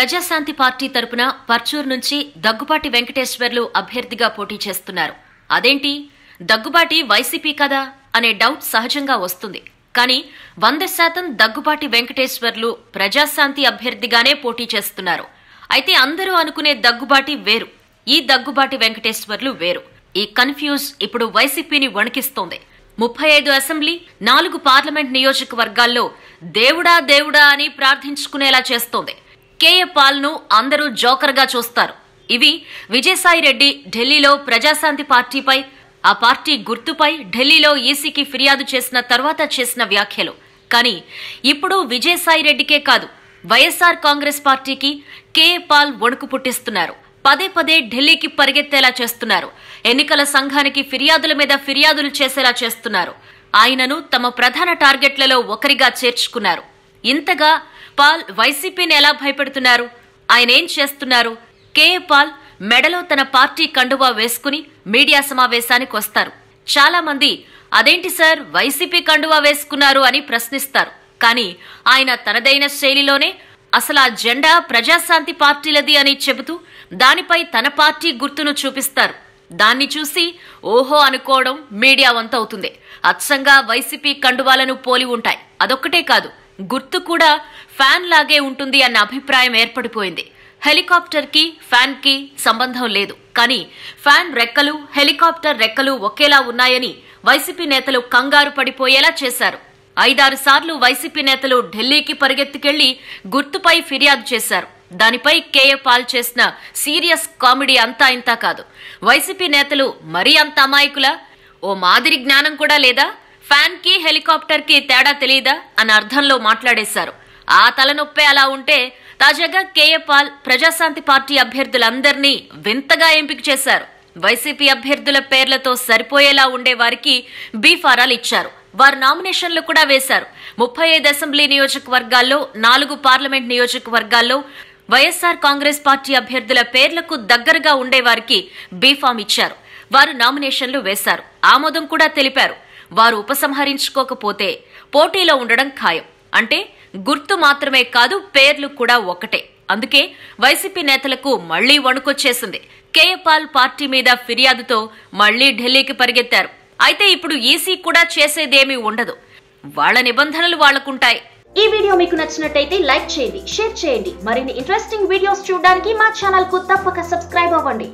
Praja Shanti party తరపున పర్చూర్ నుంచి దగ్గుబాటి వెంకటేశ్వర్లు అభ్యర్థిగా పోటీ చేస్తున్నారు. అదేంటి? దగ్గుబాటి వైసీపీ కదా అనే డౌట్ సహజంగా వస్తుంది. కానీ వంద శాతం దగ్గుబాటి వెంకటేశ్వర్లు ప్రజాశాంతి అభ్యర్థిగానే పోటీ చేస్తున్నారు. అయితే అందరూ అనుకునే దగ్గుబాటి వేరు. ఈ దగ్గుబాటి వెంకటేశ్వర్లు వేరు. ఈ కన్ఫ్యూజ్ ఇప్పుడు వైసీపీని వణికిస్తోంది. ముప్పై ఐదు అసెంబ్లీ నాలుగు పార్లమెంట్ నియోజకవర్గాల్లో దేవుడా దేవుడా అని ప్రార్థించుకునేలా చేస్తోంది. కేఏ పాల్ను అందరూ జోకర్గా చూస్తారు. ఇవి విజయసాయి రెడ్డి ఢిల్లీలో ప్రజాశాంతి పార్టీపై ఆ పార్టీ గుర్తుపై ఢిల్లీలో ఈసీకి ఫిర్యాదు చేసిన తర్వాత చేసిన వ్యాఖ్యలు. కానీ ఇప్పుడు విజయసాయి రెడ్డికే కాదు వైఎస్ఆర్ కాంగ్రెస్ పార్టీకి కేఏ పాల్ వణుకు పుట్టిస్తున్నారు. పదే పదే ఢిల్లీకి పరిగెత్తేలా చేస్తున్నారు. ఎన్నికల సంఘానికి ఫిర్యాదుల మీద ఫిర్యాదులు చేసేలా చేస్తున్నారు. ఆయనను తమ ప్రధాన టార్గెట్లలో ఒకరిగా చేర్చుకున్నారు. ఇంతగా పాల్ వైసీపీని ఎలా భయపెడుతున్నారు? ఆయన ఏం చేస్తున్నారు కేఏ పాల్ మెడలో తన పార్టీ కండువా వేసుకుని మీడియా సమావేశానికి వస్తారు. చాలా మంది అదేంటి సార్ వైసీపీ కండువా వేసుకున్నారు అని ప్రశ్నిస్తారు. కానీ ఆయన తనదైన శైలిలోనే అసలు ఆ జెండా ప్రజాశాంతి పార్టీలది అని చెబుతూ దానిపై తన పార్టీ గుర్తును చూపిస్తారు. దాన్ని చూసి ఓహో అనుకోవడం మీడియా వంతవుతుంది. అచ్చంగా వైసీపీ కండువాలను పోలి ఉంటాయి. అదొక్కటే కాదు గుర్తు కూడా ఫ్యాన్ లాగే ఉంటుంది అన్న అభిప్రాయం ఏర్పడిపోయింది. హెలికాప్టర్కి ఫ్యాన్కి సంబంధం లేదు. కానీ ఫ్యాన్ రెక్కలు హెలికాప్టర్ రెక్కలు ఒకేలా ఉన్నాయని వైసీపీ నేతలు కంగారు పడిపోయేలా చేశారు. ఐదారు సార్లు వైసీపీ నేతలు ఢిల్లీకి పరిగెత్తుకెళ్ళి గుర్తుపై ఫిర్యాదు చేశారు. దానిపై కేఏ పాల్ చేసిన సీరియస్ కామెడీ అంతా ఇంతా కాదు. వైసీపీ నేతలు మరీ అంత అమాయకులా? ఓ మాదిరి జ్ఞానం కూడా లేదా? ఫ్యాన్కి హెలికాప్టర్కి తేడా తెలియదా అని అర్థంలో మాట్లాడేశారు. ఆ తలనొప్పే అలా ఉంటే తాజాగా కేఏ పాల్ ప్రజాశాంతి పార్టీ అభ్యర్థులందరినీ వింతగా ఎంపిక చేశారు. వైసీపీ అభ్యర్థుల పేర్లతో సరిపోయేలా ఉండే వారికి బీ ఫారాలు ఇచ్చారు. వారు నామినేషన్లు కూడా వేశారు. ముప్పై ఐదు అసెంబ్లీ నియోజకవర్గాల్లో నాలుగు పార్లమెంట్ నియోజకవర్గాల్లో వైఎస్ఆర్ కాంగ్రెస్ పార్టీ అభ్యర్థుల పేర్లకు దగ్గరగా ఉండేవారికి బీఫామ్ ఇచ్చారు. వారు నామినేషన్లు వేశారు. ఆమోదం కూడా తెలిపారు. వారు ఉపసంహరించుకోకపోతే పోటీలో ఉండడం ఖాయం. అంటే గుర్తు మాత్రమే కాదు పేర్లు కూడా ఒకటే అందుకే వైసీపీ నేతలకు మళ్ళీ వణుకొచ్చేసింది. కేఏపాల్ పార్టీ మీద ఫిర్యాదుతో మళ్ళీ ఢిల్లీకి పరిగెత్తారు. అయితే ఇప్పుడు ఈసీ కూడా చేసేదేమీ ఉండదు. వాళ్ళ నిబంధనలు వాళ్ళకుంటాయి ఈ వీడియో మీకు నచ్చినట్టయితే లైక్ చేయండి షేర్ చేయండి. మరిన్ని ఇంట్రెస్టింగ్ వీడియోస్ చూడడానికి మా ఛానల్కు తప్పక సబ్స్క్రైబ్ అవ్వండి.